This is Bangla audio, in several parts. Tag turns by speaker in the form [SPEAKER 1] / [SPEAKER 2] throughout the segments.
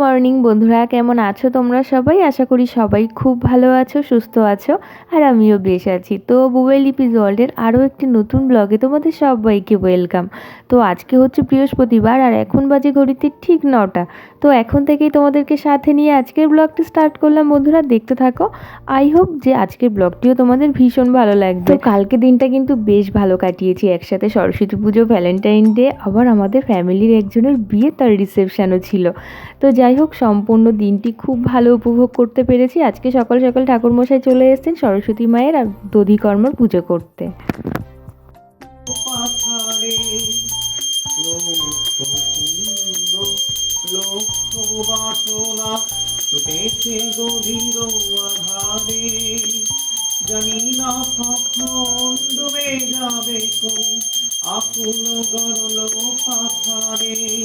[SPEAKER 1] মর্নিং বন্ধুরা। কেমন আছো তোমরা সবাই? আশা করি সবাই খুব ভালো আছো, সুস্থ আছো, আর আমিও বেশ আছি। তো বুবেল লিপিজ ওয়ার্ল্ডের আরও একটি নতুন ব্লগে তোমাদের সবাইকে ওয়েলকাম তো আজকে হচ্ছে বৃহস্পতিবার, আর এখন বাজে ঘড়িতে ঠিক নটা। তো এখন থেকেই তোমাদেরকে সাথে নিয়ে আজকের ব্লগটি স্টার্ট করলাম, বন্ধুরা। দেখতে থাকো। আই হোপ যে আজকের ব্লগটিও তোমাদের ভীষণ ভালো লাগবে। কালকে দিনটা কিন্তু বেশ ভালো কাটিয়েছি। একসাথে সরস্বতী পুজো ভ্যালেন্টাইন ডে আবার আমাদের ফ্যামিলির একজনের বিয়ে তার রিসেপশানও ছিল। তো যাই হোক, সম্পূর্ণ দিনটি খুব ভালো উপভোগ করতে পেরেছি। আজকে সকাল সকাল ঠাকুরমশাই চলে এসেছেন সরস্বতী মায়ের আর দধিকর্মর পুজো করতে।
[SPEAKER 2] গরল পাথারে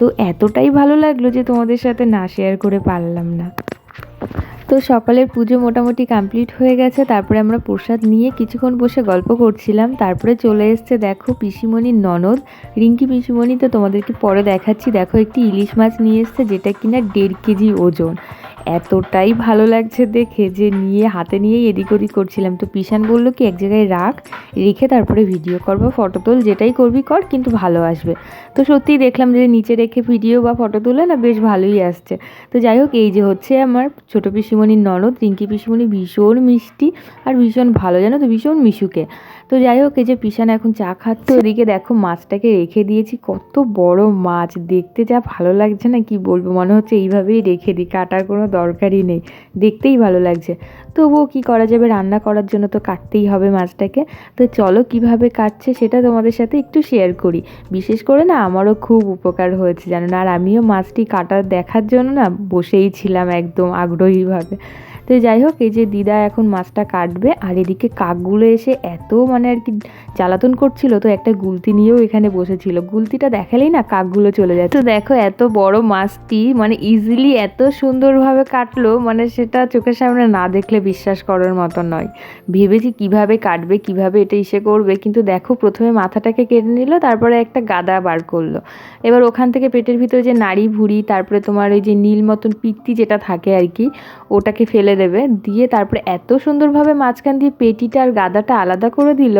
[SPEAKER 1] তো এতটাই ভালো লাগল যে তোমাদের সাথে না শেয়ার করে পারলাম না। তো সকালের পুজো মোটামুটি কমপ্লিট হয়ে গেছে, তারপরে আমরা প্রসাদ নিয়ে কিছুক্ষণ বসে গল্প করছিলাম, তারপরে চলে এসছে দেখো পিসিমণির ননদ। রিঙ্কি পিসিমণি তো তোমাদেরকে পরে দেখাচ্ছি, দেখো একটি ইলিশ মাছ নিয়ে এসছে যেটা কিনা দেড় কেজি ওজন। এতটাই ভালো লাগছে দেখে যে নিয়ে, হাতে নিয়েই এদিক ওদিক করছিলাম। তো পিসান বলল কি, এক জায়গায় রাখ, রেখে তারপরে ভিডিও কর বা ফটো তোল, যেটাই করবি কর, কিন্তু ভালো আসবে। তো সত্যিই দেখলাম যে নিচে রেখে ভিডিও বা ফটো তোলে না বেশ ভালোই আসছে। তো যাই হোক, এই যে হচ্ছে আমার ছোটো পিসিমণির ননদ, রিঙ্কি পিসিমণি ভীষণ মিষ্টি আর ভীষণ ভালো, জানো তো? ভীষণ মিশুকে। তো যাই হোক, এই যে পিসান এখন চা খাচ্ছে ওদিকে দেখো মাছটাকে রেখে দিয়েছি। কত বড় মাছ, দেখতে যা ভালো লাগছে না, কি বলব? মনে হচ্ছে এইভাবেই রেখে দিই, কাটার কোনো দরকারই নেই। দেখতেই ভালো লাগছে। তবুও কি করা যাবে? রান্না করার জন্য তো কাটতেই হবে মাছটাকে। তো চলো কীভাবে কাটছে সেটা তোমাদের সাথে একটু শেয়ার করি। বিশেষ করে না, আমারও খুব উপকার হয়েছে, জানো না? আর আমিও মাছটি কাটা দেখার জন্য না, বসেই ছিলাম একদম আগ্রহীভাবে। তো যাই হোক, এই যে দিদা এখন মাছটা কাটবে আর এদিকে কাকগুলো এসে এত মানে আর কি জ্বালাতন করছিল, তো একটা গুলতি নিয়েও এখানে বসেছিল। গুলতিটা দেখালেই না কাকগুলো চলে যায়। তো দেখো এত বড় মাছটি মানে ইজিলি এত সুন্দরভাবে কাটলো মানে সেটা চোখের সামনে না দেখলে বিশ্বাস করার মতো নয়। ভেবেছি কীভাবে কাটবে, কীভাবে এটা ইসে করবে, কিন্তু দেখো প্রথমে মাথাটাকে কেটে নিল, তারপরে একটা গাদা বার করল। এবার ওখান থেকে পেটের ভিতরে যে নাড়ি ভুড়ি তারপরে তোমার ওই যে নীল মতন পিত্তি যেটা থাকে আর কি, ওটাকে ফেলে দেবে, দিয়ে তারপরে এত সুন্দরভাবে মাঝখান দিয়ে পেটিটা আর গাদাটা আলাদা করে দিল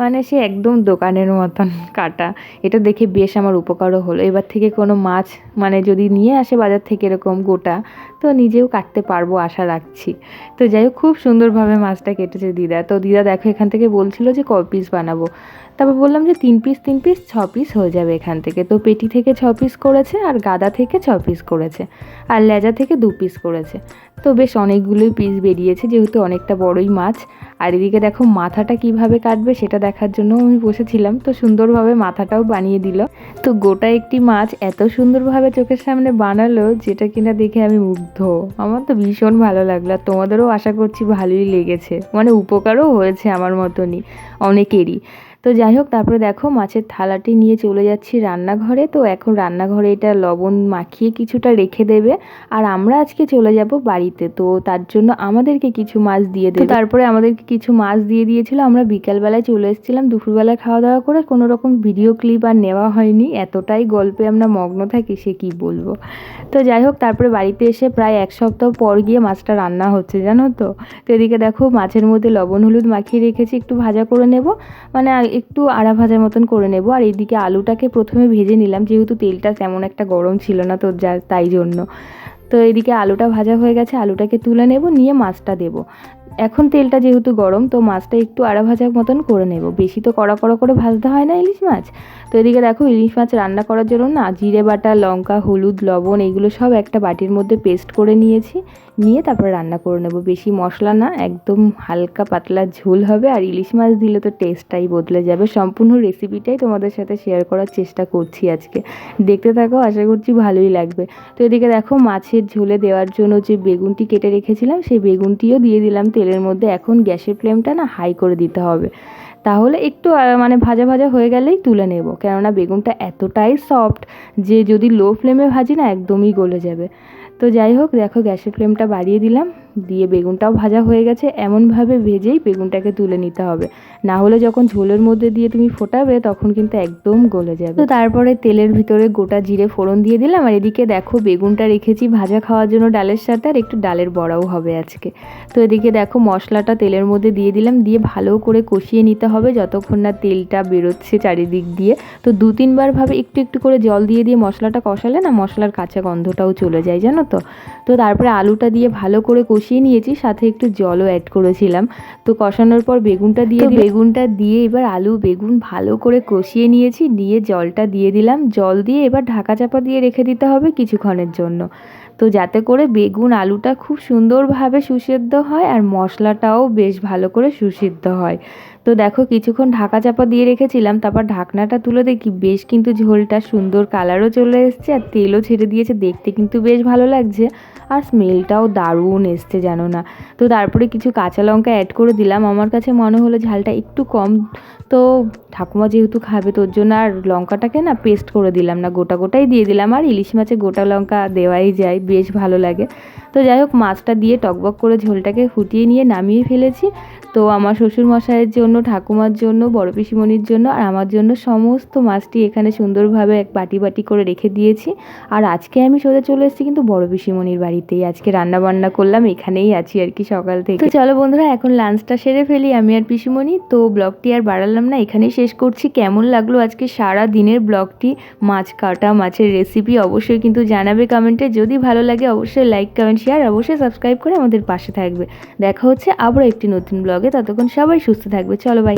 [SPEAKER 1] মানে সে একদম দোকানের মতন কাটা। এটা দেখে বেশ আমার উপকারও হলো। এবার থেকে কোনো মাছ মানে যদি নিয়ে আসে বাজার থেকে এরকম গোটা তো নিজেও কাটতে পারব আশা রাখছি। তো যাই হোক, খুব সুন্দরভাবে মাছটা কেটেছে দিদা। তো দিদা দেখো এখান থেকে বলছিল যে ক পিস বানাবো। তারপর বললাম যে তিন পিস তিন পিস ছ পিস হয়ে যাবে এখান থেকে। তো পেটি থেকে ছ পিস করেছে আর গাদা থেকে ছ পিস করেছে। আর লেজা থেকে দু পিস করেছে। তো বেশ অনেকগুলোই পিস বেরিয়েছে, যেহেতু অনেকটা বড়ই মাছ। আর এদিকে দেখো মাথাটা কীভাবে কাটবে সেটা দেখার জন্য আমি বসেছিলাম। তো সুন্দরভাবে মাথাটাও বানিয়ে দিল। তো গোটা একটি মাছ এত সুন্দরভাবে চোখের সামনে বানালো, যেটা কিনা দেখে আমি মুগ্ধ। আমার তো ভীষণ ভালো লাগল আর তোমাদেরও আশা করছি ভালোই লেগেছে। মানে উপকারও হয়েছে আমার মতনই, অনেকেরই। তো যাই হোক তারপরে দেখো মাছের থালাটি নিয়ে চলে যাচ্ছি রান্নাঘরে। তো এখন রান্নাঘরে এটা লবণ মাখিয়ে কিছুটা রেখে দেবে। আর আমরা আজকে চলে যাব বাড়িতে। তো তার জন্য আমাদেরকে কিছু মাছ দিয়ে দেবে। তারপরে আমাদেরকে কিছু মাছ দিয়ে দিয়েছিল। আমরা বিকালবেলায় চলে এসেছিলাম। দুপুরবেলায় খাওয়া দাওয়া করে কোনো রকম ভিডিও ক্লিপ আর নেওয়া হয়নি। এতটাই গল্পে আমরা মগ্ন থাকি সে কি বলব? তো যাই হোক তারপরে বাড়িতে এসে প্রায় এক সপ্তাহ পর গিয়ে মাছটা রান্না হচ্ছে জানো তো? তো এদিকে দেখো মাছের মধ্যে লবণ হলুদ মাখিয়ে রেখেছি। একটু ভাজা করে নেব। মানে একটু আড়া ভাজার মতন করে নেব। আর এইদিকে আলুটাকে প্রথমে ভেজে নিলাম, যেহেতু তেলটা তেমন একটা গরম ছিল না তো যা, তাই জন্য। তো এদিকে আলুটা ভাজা হয়ে গেছে, আলুটাকে তুলে নেব, নিয়ে মাছটা দেব। এখন তেলটা যেহেতু গরম, তো মাছটা একটু আড়া ভাজা মতন করে নেব। বেশি তো কড়া কড়া করে ভাজতে হয় না ইলিশ মাছ। তো এদিকে দেখো, ইলিশ মাছ রান্না করার জন্য না জিরে বাটা, লঙ্কা, হলুদ, লবণ এগুলো সব একটা বাটির মধ্যে পেস্ট করে নিয়েছি। নিয়ে তারপর রান্না করে নেব। বেশি মশলা না, একদম হালকা পাতলা ঝোল হবে আর ইলিশ মাছ দিলে তো টেস্টটাই বদলে যাবে। সম্পূর্ণ রেসিপিটাই তোমাদের সাথে শেয়ার করার চেষ্টা করছি আজকে। দেখতে থাকো, আশা করছি ভালোই লাগবে। তো এদিকে দেখো, মাছের ঝোলে দেওয়ার জন্য যে বেগুনটি কেটে রেখেছিলাম, সেই বেগুনটিও দিয়ে দিলাম তেলের মধ্যে এখন গ্যাসের ফ্লেমটা না হাই করে দিতে হবে। তাহলে একটু মানে ভাজা ভাজা হয়ে গেলেই তুলে নেব। কেননা বেগুনটা এতটাই সফট যে যদি লো ফ্লেমে ভাজি না একদমই গলে যাবে। তো যাই হোক, দেখো গ্যাসের ফ্লেমটা বাড়িয়ে দিলাম। দিয়ে বেগুনটাও ভাজা হয়ে গেছে। এমনভাবে ভেজেই বেগুনটাকে তুলে নিতে হবে। না হলে যখন ঝোলের মধ্যে দিয়ে তুমি ফোটাবে, তখন কিন্তু একদম গলে যাবে। তো তারপরে তেলের ভিতরে গোটা জিরে ফোড়ন দিয়ে দিলাম। আর এদিকে দেখো, বেগুনটা রেখেছি ভাজা খাওয়ার জন্য ডালের সাথে, আর একটু ডালের বড়াও হবে আজকে। তো এদিকে দেখো, মশলাটা তেলের মধ্যে দিয়ে দিলাম। দিয়ে ভালো করে কষিয়ে নিতে হবে, যতক্ষণ না তেলটা বেরোচ্ছে চারিদিক দিয়ে। তো দু তিনবার ভাবে একটু একটু করে জল দিয়ে দিয়ে মশলাটা কষালে না, মশলার কাঁচা গন্ধটাও চলে যায়, জানো তো? তো তারপরে আলুটা দিয়ে ভালো করে কষিয়ে নিয়েছি সাথে একটু জলও অ্যাড করেছিলাম। তো কষানোর পর বেগুনটা দিয়ে বেগুনটা দিয়ে এবার আলু বেগুন ভালো করে কষিয়ে নিয়েছি দিয়ে জলটা দিয়ে দিলাম। জল দিয়ে এবার ঢাকা চাপা দিয়ে রেখে দিতে হবে কিছুক্ষণের জন্য। তো যাতে করে বেগুন আলুটা খুব সুন্দরভাবে সুসেদ্ধ হয় আর মশলাটাও বেশ ভালো করে সুসিদ্ধ হয়। তো দেখো কিছুক্ষণ ঢাকা চাপা দিয়ে রেখেছিলাম, তারপর ঢাকনাটা তুলে দেখি বেশ কিন্তু ঝোলটা সুন্দর কালারও চলে এসছে আর তেলও ছেড়ে দিয়েছে, দেখতে কিন্তু বেশ ভালো লাগছে আর স্মেলটাও দারুণ এসছে জানো না। তো তারপরে কিছু কাঁচা লঙ্কা অ্যাড করে দিলাম, আমার কাছে মনে হলো ঝালটা একটু কম, তো ঠাকুমা যেহেতু খাবে তোর জন্য আর লঙ্কাটাকে না পেস্ট করে দিলাম না, গোটা গোটাই দিয়ে দিলাম আর ইলিশ মাছে গোটা লঙ্কা দেওয়াই যায়, বেশ ভালো লাগে। তো যাই হোক, মাছটা দিয়ে টকবক করে ঝোলটাকে ফুটিয়ে নিয়ে নামিয়ে ফেলেছি তো আমার শ্বশুর মশাইয়ের জন্য, ঠাকুমার জন্য, বড় পিসিমণির জন্য আর আমার জন্য সমস্ত মাছটি এখানে সুন্দরভাবে এক বাটি বাটি করে রেখে দিয়েছি। আর আজকে আমি সোজা চলে এসেছি কিন্তু বড় পিসিমণির বাড়িতেই। আজকে রান্না বান্না করলাম, এখানেই আছি আর কি সকাল থেকে। তো চলো বন্ধুরা, এখন লাঞ্চটা সেরে ফেলি আমি আর পিসিমণি। তো ব্লগটি আর বাড়ালাম না, এখানেই শেষ করছি। কেমন লাগল আজকে সারা দিনের ব্লগটি? মাছ কাটা, মাছের রেসিপি অবশ্যই কিন্তু জানাবে কমেন্টে। যদি ভালো লাগে, অবশ্যই লাইক কমেন্ট শেয়ার অবশ্যই সাবস্ক্রাইব করে আমাদের পাশে থাকবে। দেখা হচ্ছে আবার একটি নতুন ব্লগে ততক্ষণ সবাই সুস্থ থাকবে। চলো বাই